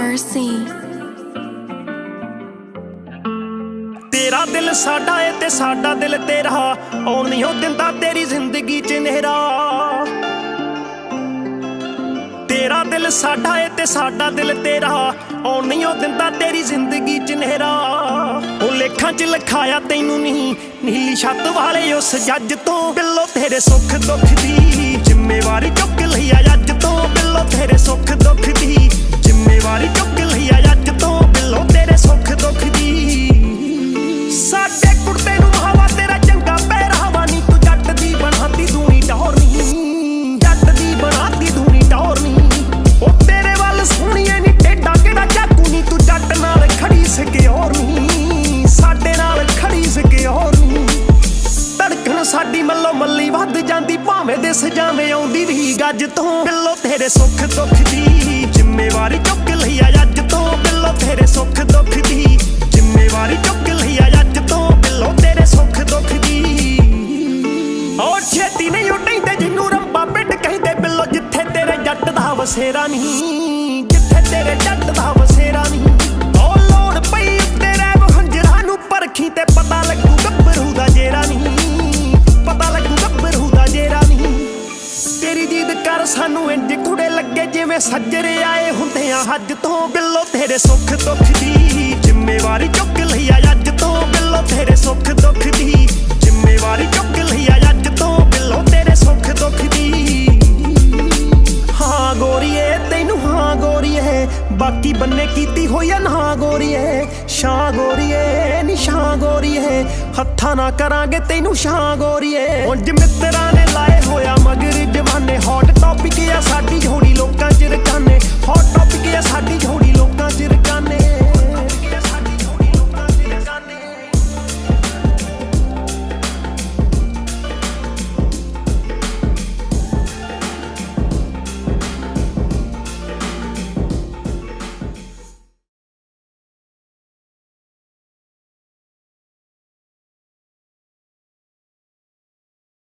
mercy. ਤੇਰਾ ਦਿਲ ਸਾਡਾ ਏ ਤੇ ਸਾਡਾ ਦਿਲ ਤੇਰਾ, ਆਉਣ ਨਹੀਂ ਉਹ ਦਿੰਦਾ ਤੇਰੀ ਜ਼ਿੰਦਗੀ 'ਚ ਨਹਿਰਾ ਤੇਰਾ ਦਿਲ ਸਾਡਾ ਏ ਤੇ ਸਾਡਾ ਦਿਲ ਤੇਰਾ, ਆਉਣ ਨਹੀਂ ਉਹ ਦਿੰਦਾ ਤੇਰੀ ਜ਼ਿੰਦਗੀ 'ਚ ਨੇਰਾ ਉਹ ਲੇਖਾਂ 'ਚ ਲਿਖਾਇਆ ਤੈਨੂੰ ਨਹੀਂ, ਨੀਲੀ ਛੱਤ ਵਾਲੇ ਉਸ ਜੱਜ ਤੋਂ ਬਿੱਲੋ ਤੇਰੇ ਸੁੱਖ ਦੁੱਖ ਦੀ ਜ਼ਿੰਮੇਵਾਰੀ ਭਾਵੇਂ ਦੇ ਸਜਾਵੇਂ ਆਉਂਦੀ ਵੀ ਗੱਜ ਤੋਂ। ਬਿੱਲੋ ਤੇਰੇ ਸੁੱਖ ਦੁੱਖ ਦੀ ਜ਼ਿੰਮੇਵਾਰੀ ਚੁੱਕ ਲਈ ਆ ਅੱਜ ਤੋਂ। ਬਿੱਲੋ ਤੇਰੇ ਸੁੱਖ ਦੁੱਖ ਦੀ ਜ਼ਿੰਮੇਵਾਰੀ ਚੁੱਕ ਲਈ ਆ ਅੱਜ ਤੋਂ। ਬਿੱਲੋ ਤੇਰੇ ਸੁੱਖ ਦੁੱਖ ਦੀ। ਓ ਛੇਤੀ ਨਹੀਂ ਉੱਡੈਂਦੇ ਜਿੰਨੂੰ ਰੰਬਾ ਪਿੱਟ ਕਹਿੰਦੇ, ਬਿੱਲੋ ਜਿੱਥੇ ਤੇਰੇ ਜੱਟ ਦਾ ਵਸੇਰਾ ਨਹੀਂ, ਜਿੱਥੇ ਤੇਰੇ ਜੱਟ ਦਾ ਵਸੇਰਾ ਨਹੀਂ। ਸਾਨੂੰ ਲੱਗੇ ਜਿਵੇਂ ਸੱਜਰੇ ਆਏ ਹੁੰਦੇ ਆ ਹੱਜ ਤੋਂ ਬਿੱਲੋ ਤੇਰੇ ਸੁੱਖ ਦੁੱਖ ਦੀ ਜ਼ਿੰਮੇਵਾਰੀ ਚੁੱਕ ਲਈ ਆ ਅੱਜ ਤੋਂ ਬਿੱਲੋ ਤੇਰੇ ਸੁੱਖ ਦੁੱਖ ਦੀ ਜ਼ਿੰਮੇਵਾਰੀ ਚੁੱਕ ਲਈ ਆ ਅੱਜ ਤੋਂ ਬਿੱਲੋ ਤੇਰੇ ਸੁੱਖ ਦੁੱਖ ਦੀ। ਹਾਂ ਗੋਰੀਏ, ਤੈਨੂੰ ਹਾਂ ਗੋਰੀਏ, ਬਾਕੀ ਬੰਨੇ ਕੀਤੀ ਹੋਈ ਆ ਨਾ ਗੋਰੀਏ। ਸ਼ਾਂ ਗੋਰੀਏ ਨਿਸ਼ਾਂ ਗੋਰੀਏ, ਹੱਥਾਂ ਨਾ ਕਰਾਂਗੇ ਤੈਨੂੰ ਸ਼ਾਂ ਗੋਰੀਏ। ਉਂਝ ਮਿੱਤਰਾਂ ਨੇ ਲਾਏ ਹੋਇਆ ਮਗਰ ਜਵਾਨੇ